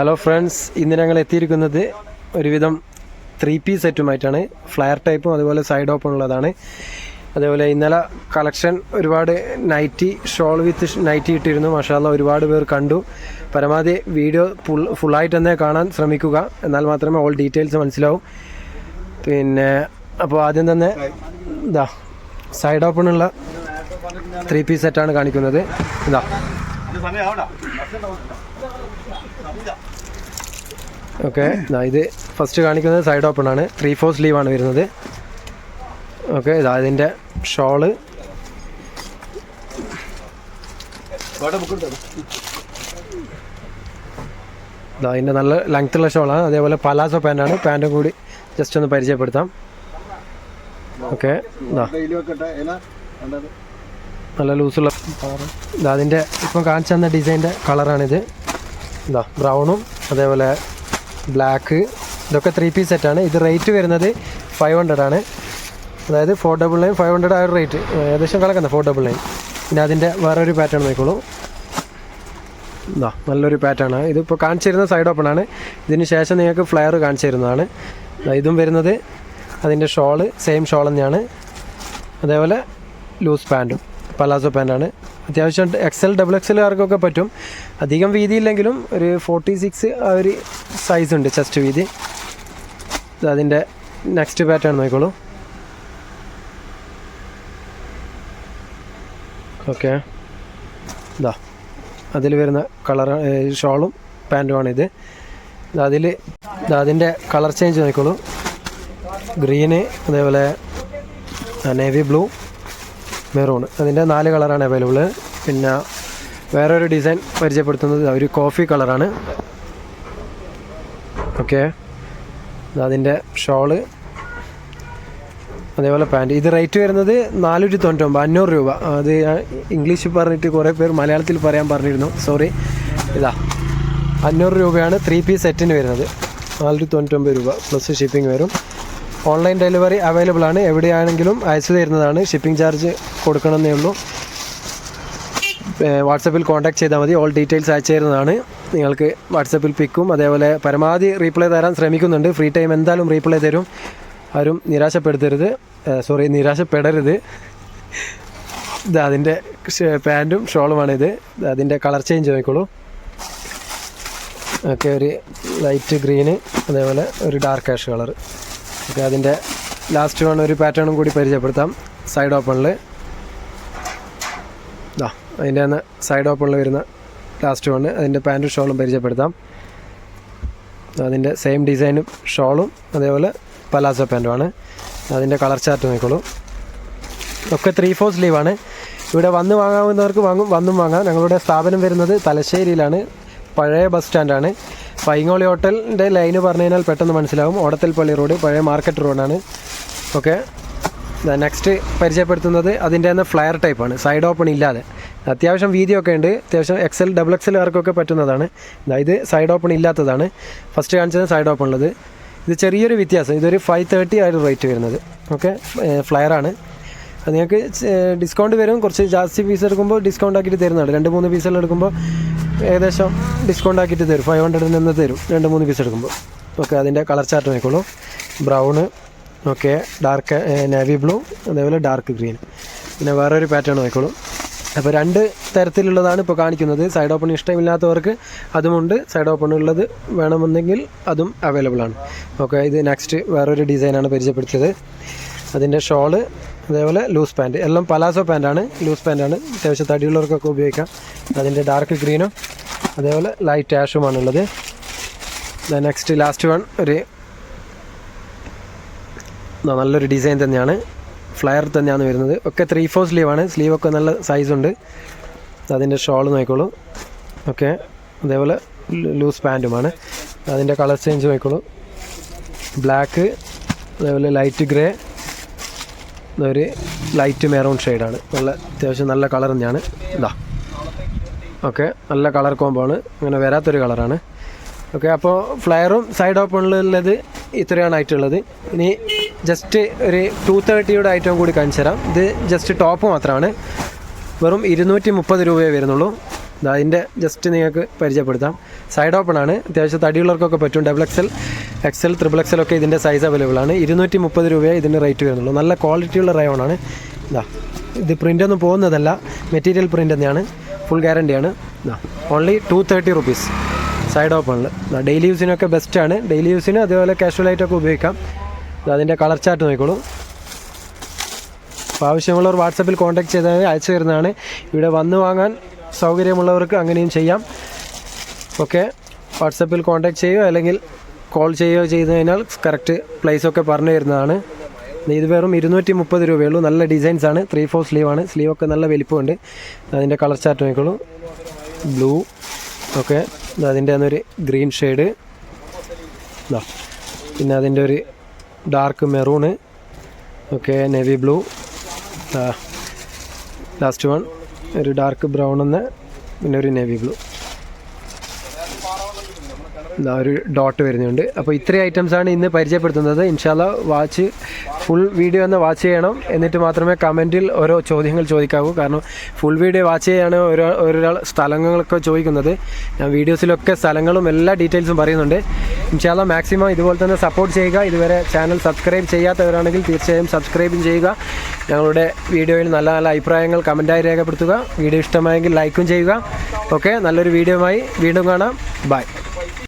Hello friends ഇന്ന് ഞങ്ങൾ എത്തിയിരിക്കുന്നത് ഒരുവിധം ത്രീ പീസ് സെറ്റുമായിട്ടാണ് ഫ്ലയർ ടൈപ്പും അതുപോലെ സൈഡ് ഓപ്പൺ ഉള്ളതാണ്. അതേപോലെ ഇന്നലെ കളക്ഷൻ ഒരുപാട് നൈറ്റി ഷോൾ വിത്ത് നൈറ്റി ഇട്ടിരുന്നു. മഷാല ഒരുപാട് പേർ കണ്ടു. പരമാവധി വീഡിയോ ഫുൾ ഫുള്ളായിട്ട് തന്നെ കാണാൻ ശ്രമിക്കുക. എന്നാൽ മാത്രമേ ഓൾ ഡീറ്റെയിൽസ് മനസ്സിലാവും. പിന്നെ അപ്പോൾ ആദ്യം തന്നെ ഇതാ സൈഡ് ഓപ്പൺ ഉള്ള ത്രീ പീസ് സെറ്റാണ് കാണിക്കുന്നത്. ഇതാ ഓക്കെ ഇത് ഫസ്റ്റ് കാണിക്കുന്നത് സൈഡ് ഓപ്പൺ ആണ്. ത്രീ ഫോർ ആണ് വരുന്നത്. ഓക്കെ ഇതാ ഇതിന്റെ ഷോൾ ഇതാ ഇതിന്റെ നല്ല ലെങ്ത്തുള്ള ഷോളാണ് അതേപോലെ പലാസോ ആണ്. പാന്റും കൂടി ജസ്റ്റ് ഒന്ന് പരിചയപ്പെടുത്താം. ഓക്കെ നല്ല ലൂസുള്ള ഇതാ അതിന്റെ ഇപ്പം കാണിച്ചു തന്ന ഡിസൈന്റെ കളറാണിത് ഇതാ ബ്രൗണും അതേപോലെ ബ്ലാക്ക് ഇതൊക്കെ ത്രീ പീസ് സെറ്റാണ് ഇത് റേറ്റ് വരുന്നത് ഫൈവ് ഹൺഡ്രഡ് ആണ്. അതായത് four double nine five hundred ആ ഒരു റേറ്റ് ഏകദേശം കണക്കുന്ന ഫോർ ഡബിൾ നയൻ പിന്നെ അതിന്റെ വേറൊരു പാറ്റേൺ നോക്കിക്കോളൂ. ഇതാ നല്ലൊരു പാറ്റേൺ ആണ്. ഇതിപ്പോൾ കാണിച്ചിരുന്ന സൈഡ് ഓപ്പൺ ആണ്. ഇതിന് ശേഷം നിങ്ങൾക്ക് ഫ്ലയർ കാണിച്ചു തരുന്നതാണ് ഇതും വരുന്നത് അതിന്റെ ഷോൾ സെയിം ഷോൾ തന്നെയാണ്. അതേപോലെ ലൂസ് പാന്റും പലാസോ പാന്റാണ് അത്യാവശ്യം എക്സൽ ഡബിൾ എക്സലുകാർക്കൊക്കെ പറ്റും. അധികം വീതിയില്ലെങ്കിലും ഒരു ഫോർട്ടി സിക്സ് ആ ഒരു സൈസ് ഉണ്ട് ചെസ്റ്റ് വീതി. അതിന്റെ നെക്സ്റ്റ് പാറ്റേൺ നോക്കിക്കോളൂ. ഓക്കെ ഇതാ അതിൽ വരുന്ന കളർ ഷോളും പാന്റുമാണ് ഇത്. അതിൽ അതിന്റെ കളർ ചേഞ്ച് നോക്കിക്കോളൂ. ഗ്രീന് അതേപോലെ നേവി ബ്ലൂ മെറൂൺ അതിന്റെ നാല് കളറാണ് അവൈലബിൾ പിന്നെ വേറൊരു ഡിസൈൻ പരിചയപ്പെടുത്തുന്നത് ഒരു കോഫി കളറാണ്. ഓക്കെ. അതിന്റെ ഷോൾ. അതേപോലെ പാന്റ് ഇത് റേറ്റ് വരുന്നത് നാനൂറ്റി തൊണ്ണൂറ്റൊമ്പത് അഞ്ഞൂറ് രൂപ. അത് ഇംഗ്ലീഷിൽ ഇംഗ്ലീഷ് പറഞ്ഞിട്ട് കുറേ പേർ മലയാളത്തിൽ പറയാൻ പറഞ്ഞിരുന്നു. സോറി. ഇതാ. അഞ്ഞൂറ് രൂപയാണ് ത്രീ പീസ് സെറ്റിന് വരുന്നത്. നാനൂറ്റി തൊണ്ണൂറ്റൊമ്പത് രൂപ പ്ലസ് ഷിപ്പിംഗ് വരും. ഓൺലൈൻ ഡെലിവറി അവൈലബിൾ ആണ് എവിടെയാണെങ്കിലും അയച്ചു തരുന്നതാണ്. ഷിപ്പിംഗ് ചാർജ് കൊടുക്കണമെന്നേ ഉള്ളൂ. വാട്സപ്പിൽ കോൺടാക്ട് ചെയ്താൽ മതി. ഓൾ ഡീറ്റെയിൽസ് അയച്ചു തരുന്നതാണ്. നിങ്ങൾക്ക് വാട്സപ്പിൽ പിക്കും. അതേപോലെ പരമാവധി റീപ്ലൈ തരാൻ ശ്രമിക്കുന്നുണ്ട്. ഫ്രീ ടൈം എന്തായാലും റീപ്ലൈ തരും. ആരും നിരാശപ്പെടുത്തരുത്. സോറി നിരാശപ്പെടരുത്. ഇത് അതിന്റെ പാന്റും ഷോളുമാണ് ഇത് അതിന്റെ കളർ ചേഞ്ച് നോക്കിക്കോളൂ ഓക്കെ ഒരു ലൈറ്റ് ഗ്രീന് അതേപോലെ ഒരു ഡാർക്ക് ആഷ് കളർ ഓക്കെ അതിന്റെ ലാസ്റ്റ് വൺ ഒരു പാറ്റേണും കൂടി പരിചയപ്പെടുത്താം. സൈഡ് ഓപ്പണിൽ അതിന്റെ അന്ന് സൈഡ് ഓപ്പണിൽ വരുന്ന ലാസ്റ്റ് വണ് അതിന്റെ പാന്റും ഷോളും പരിചയപ്പെടുത്താം. അതിന്റെ സെയിം ഡിസൈനും ഷോളും അതേപോലെ പലാസോ പാന്റുമാണ് അതിന്റെ കളർ ചാർട്ട് നോക്കിക്കോളൂ ഒക്കെ ത്രീ ഫോർ സ്ലീവാണ് ഇവിടെ വന്ന് വാങ്ങാവുന്നവർക്ക് വാങ്ങും വന്നും വാങ്ങാം. ഞങ്ങളുടെ സ്ഥാപനം വരുന്നത് തലശ്ശേരിയിലാണ്. പഴയ ബസ് സ്റ്റാൻഡാണ് പൈങ്ങോളി ഹോട്ടലിന്റെ ലൈന് പറഞ്ഞു കഴിഞ്ഞാൽ പെട്ടെന്ന് മനസ്സിലാവും. ഓടത്തൽപ്പള്ളി റോഡ് പഴയ മാർക്കറ്റ് റോഡാണ് ഓക്കെ നെക്സ്റ്റ് പരിചയപ്പെടുത്തുന്നത് അതിന്റെ തന്നെ ഫ്ലയർ ടൈപ്പാണ് സൈഡ് ഓപ്പൺ ഇല്ലാതെ. അത്യാവശ്യം വീതിയൊക്കെ ഉണ്ട്. അത്യാവശ്യം എക്സൽ ഡബിൾ എക്സൽ കാർക്കൊക്കെ പറ്റുന്നതാണ്. ഇത് സൈഡ് ഓപ്പൺ ഇല്ലാത്തതാണ്. ഫസ്റ്റ് കാണിച്ചത് സൈഡ് ഓപ്പൺ ഉള്ളത്. ഇത് ചെറിയൊരു വ്യത്യാസം. ഇതൊരു ഫൈവ് തേർട്ടി ആയിരുന്നു റേറ്റ് വരുന്നത്. ഓക്കെ ഫ്ലയറാണ് അത് നിങ്ങൾക്ക് ഡിസ്കൗണ്ട് വരും. കുറച്ച് ജാസ്തി പീസ് എടുക്കുമ്പോൾ ഡിസ്കൗണ്ട് ആക്കിയിട്ട് തരുന്നതാണ്. രണ്ട് മൂന്ന് പീസെല്ലാം എടുക്കുമ്പോൾ ഏകദേശം ഡിസ്കൗണ്ട് ആക്കിയിട്ട് തരും. ഫൈവ് ഹൺഡ്രഡിൽ നിന്ന് തരും. രണ്ട് മൂന്ന് പീസ് എടുക്കുമ്പോൾ. ഓക്കെ അതിന്റെ കളർ ചാർട്ട് നോക്കിക്കോളൂ. Brown okay dark navy blue അതേപോലെ ഡാർക്ക് ഗ്രീൻ പിന്നെ വേറൊരു പാറ്റേൺ നോക്കിക്കോളൂ. അപ്പോൾ രണ്ട് തരത്തിലുള്ളതാണ് ഇപ്പോൾ കാണിക്കുന്നത്. സൈഡ് ഓപ്പൺ ഇഷ്ടമില്ലാത്തവർക്ക് അതുമുണ്ട്. സൈഡ് ഓപ്പൺ ഉള്ളത് വേണമെന്നെങ്കിൽ അതും അവൈലബിൾ ആണ്. ഓക്കെ ഇത് നെക്സ്റ്റ് വേറൊരു ഡിസൈനാണ് പരിചയപ്പെടുത്തിയത്. അതിന്റെ ഷോൾ അതേപോലെ ലൂസ് പാന്റ് എല്ലാം പലാസോ പാന്റാണ് ലൂസ് പാന്റാണ് അത്യാവശ്യം തടിയുള്ളവർക്കൊക്കെ ഉപയോഗിക്കാം. അതിന്റെ ഡാർക്ക് ഗ്രീനും അതേപോലെ ലൈറ്റ് ആഷുമാണുള്ളത് നെക്സ്റ്റ് ലാസ്റ്റ് വൺ ഒരു നല്ലൊരു ഡിസൈൻ തന്നെയാണ്. ഫ്ലയർ തന്നെയാണ് വരുന്നത്. ഒക്കെ ത്രീ ഫോർ സ്ലീവാണ് സ്ലീവൊക്കെ നല്ല സൈസുണ്ട് അതിന്റെ ഷോൾ നോക്കിക്കോളൂ. ഓക്കെ അതേപോലെ ലൂസ് പാന്റുമാണ് അതിന്റെ കളർ ചേഞ്ച് നോക്കിക്കോളൂ. ബ്ലാക്ക് അതേപോലെ ലൈറ്റ് ഗ്രേ ഒരു ലൈറ്റ് മെറൂൺ ഷെയ്ഡാണ് നല്ല അത്യാവശ്യം നല്ല കളർ തന്നെയാണ്. ഇതാ ഓക്കെ നല്ല കളർ കോംബോ ആണ്. അങ്ങനെ വരാത്തൊരു കളറാണ് ഓക്കെ അപ്പോൾ ഫ്ലയറും സൈഡ് ഓപ്പണിലുള്ളത് ഇത്രയാണ് ആയിട്ടുള്ളത്. ഇനി ജസ്റ്റ് ഒരു ടു തേർട്ടിയുടെ ഐറ്റം കൂടി കാണിച്ചു തരാം. ഇത് ജസ്റ്റ് ടോപ്പ് മാത്രമാണ്. വെറും ഇരുന്നൂറ്റി മുപ്പത് രൂപയേ വരുന്നുള്ളൂ. അതിന്റെ ജസ്റ്റ് നിങ്ങൾക്ക് പരിചയപ്പെടുത്താം. സൈഡ് ഓപ്പൺ ആണ്. അത്യാവശ്യം തടിയുള്ളവർക്കൊക്കെ പറ്റും. Double XL XL triple XL ഒക്കെ ഇതിന്റെ സൈസ് അവൈലബിൾ ആണ്. ഇരുന്നൂറ്റി മുപ്പത് രൂപയെ ഇതിന് റേറ്റ് വരുന്നുള്ളൂ. നല്ല ക്വാളിറ്റിയുള്ള റയോൺ ആണ്. ഇതാ ഇത് പ്രിന്റ് ഒന്നും പോകുന്നതല്ല. മെറ്റീരിയൽ പ്രിന്റ് തന്നെയാണ്. ഫുൾ ഗ്യാരണ്ടിയാണ് ഇതാ only two thirty rupees side ഓപ്പണിൽ ഡെയിലി യൂസിനൊക്കെ ബെസ്റ്റാണ് ഡെയിലി യൂസിന് അതേപോലെ കാഷ്വൽ ആയിട്ടൊക്കെ ഉപയോഗിക്കാം. അതിന്റെ കളർ ചാർട്ട് നോക്കിക്കോളൂ. അപ്പോൾ ആവശ്യമുള്ളവർ വാട്സപ്പിൽ കോൺടാക്ട് ചെയ്താൽ അയച്ചു തരുന്നതാണ്. ഇവിടെ വന്ന് വാങ്ങാൻ സൗകര്യമുള്ളവർക്ക് അങ്ങനെയും ചെയ്യാം. ഓക്കെ. വാട്സപ്പിൽ കോൺടാക്ട് ചെയ്യുകയോ അല്ലെങ്കിൽ കോൾ ചെയ്യുകയോ ചെയ്ത് കഴിഞ്ഞാൽ കറക്റ്റ് പ്ലേസൊക്കെ പറഞ്ഞു തരുന്നതാണ്. ഇത് വെറും ഇരുന്നൂറ്റി മുപ്പത് രൂപയുള്ളൂ നല്ല ഡിസൈൻസ് ആണ്. ത്രീ ഫോർ സ്ലീവാണ് സ്ലീവൊക്കെ നല്ല വലിപ്പമുണ്ട്. അതിന്റെ കളർ ചാർട്ട് നോക്കിക്കോളൂ. Blue okay. അതിന്റെ അന്നൊരു ഗ്രീൻ ഷെയ്ഡ് പിന്നെ അതിന്റെ ഒരു dark maroon okay navy blue last one ഒരു ഡാർക്ക് ബ്രൗൺ എന്ന് പിന്നെ ഒരു നേവി ബ്ലൂ ഇതാ ഒരു ഡോട്ട് വരുന്നുണ്ട്. അപ്പോൾ ഇത്രയും ഐറ്റംസ് ആണ് ഇന്ന് പരിചയപ്പെടുത്തുന്നത്. ഇൻഷാല്ല വാച്ച് ഫുൾ വീഡിയോ ഒന്ന് വാച്ച് ചെയ്യണം. എന്നിട്ട് മാത്രമേ കമന്റിൽ ഓരോ ചോദ്യങ്ങൾ ചോദിക്കാവൂ. കാരണം ഫുൾ വീഡിയോ വാച്ച് ചെയ്യാണ് ഓരോ ഒരാൾ സ്ഥലങ്ങളൊക്കെ ചോദിക്കുന്നത്. ഞാൻ വീഡിയോസിലൊക്കെ സ്ഥലങ്ങളും എല്ലാ ഡീറ്റെയിൽസും പറയുന്നുണ്ട്. ഇൻഷാല്ല മാക്സിമം ഇതുപോലെ തന്നെ സപ്പോർട്ട് ചെയ്യുക. ഇതുവരെ ചാനൽ സബ്സ്ക്രൈബ് ചെയ്യാത്തവരാണെങ്കിൽ തീർച്ചയായും സബ്സ്ക്രൈബും ചെയ്യുക. ഞങ്ങളുടെ വീഡിയോയിൽ നല്ല നല്ല അഭിപ്രായങ്ങൾ കമന്റായി രേഖപ്പെടുത്തുക. വീഡിയോ ഇഷ്ടമായെങ്കിൽ ലൈക്കും ചെയ്യുക. ഓക്കെ നല്ലൊരു വീഡിയോ ആയി വീണ്ടും കാണാം. ബൈ